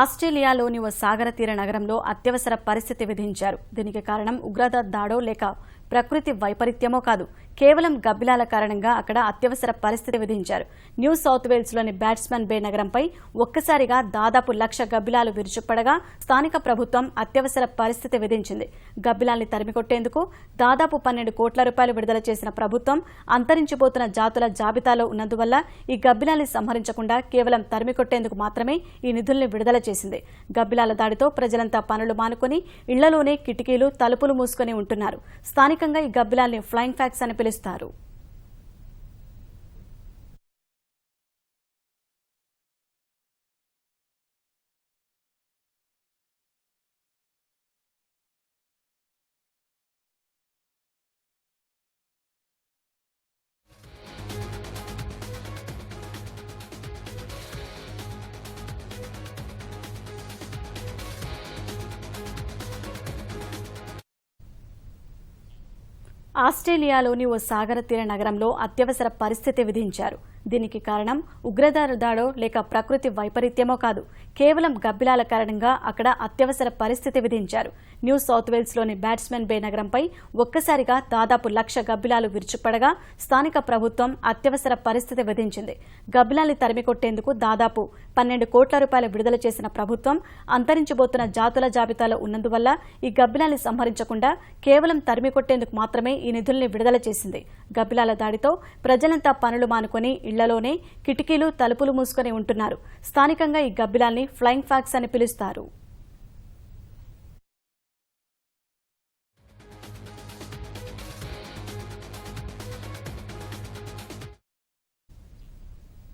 ఆస్ట్రేలియాలోని ఓ సాగర తీర నగరంలో అత్యవసర పరిస్థితి విధించారు. దీనికి కారణం ఉగ్రత దాడో లేక ప్రకృతి వైపరీత్యమో కాదు. కేవలం గబ్బిలాల కారణంగా అక్కడ అత్యవసర పరిస్థితి విధించారు. న్యూ సౌత్ వేల్స్లోని బ్యాట్స్మన్ బే నగరంపై ఒక్కసారిగా దాదాపు లక్ష గబ్బిలాలు విరుచుపడగా స్థానిక ప్రభుత్వం అత్యవసర పరిస్థితి విధించింది. గబ్బిలాల్ని తరిమికొట్టేందుకు దాదాపు పన్నెండు కోట్ల రూపాయలు విడుదల చేసిన ప్రభుత్వం అంతరించిపోతున్న జాతుల జాబితాలో ఉన్నందువల్ల ఈ గబ్బిలాల్ని సంహరించకుండా కేవలం తరిమికొట్టేందుకు మాత్రమే ఈ నిధుల్ని విడుదల చేసింది. గబ్బిలాల దాడితో ప్రజలంతా పనులు మానుకొని ఇళ్ళలోనే కిటికీలు తలుపులు మూసుకొని ఉంటున్నారు. స్థానికంగా ఈ గబ్బిలాల్ని ఫ్లయింగ్ ఫ్యాక్స్ అని పిలుస్తారు. ఆస్ట్రేలియాలోని ఓ సాగర తీర నగరంలో అత్యవసర పరిస్థితి విధించారు. దీనికి కారణం ఉగ్రదారు దాడో లేక ప్రకృతి వైపరీత్యమో కాదు. కేవలం గబ్బిలాల కారణంగా అక్కడ అత్యవసర పరిస్థితి విధించారు. న్యూ సౌత్ వేల్స్లోని బ్యాట్స్మెన్ బే నగరంపై ఒక్కసారిగా దాదాపు లక్ష గబ్బిలాలు విరుచుపడగా స్థానిక ప్రభుత్వం అత్యవసర పరిస్థితి విధించింది. గబ్బిలాల్ని తరిమికొట్టేందుకు దాదాపు పన్నెండు కోట్ల రూపాయలు విడుదల చేసిన ప్రభుత్వం అంతరించబోతున్న జాతుల జాబితాలో ఉన్నందువల్ల ఈ గబ్బిలాల్ని సంహరించకుండా కేవలం తరిమికొట్టేందుకు మాత్రమే ఈ నిధుల్ని విడుదల చేసింది. గబ్బిలాల దాడితో ప్రజలంతా పనులు మానుకొని ఇళ్ళలోనే కిటికీలు తలుపులు మూసుకొని ఉంటున్నారు. స్థానికంగా ఈ గబ్బిలాల్ని ఫ్లయింగ్ ఫ్యాక్స్ అని పిలుస్తారు.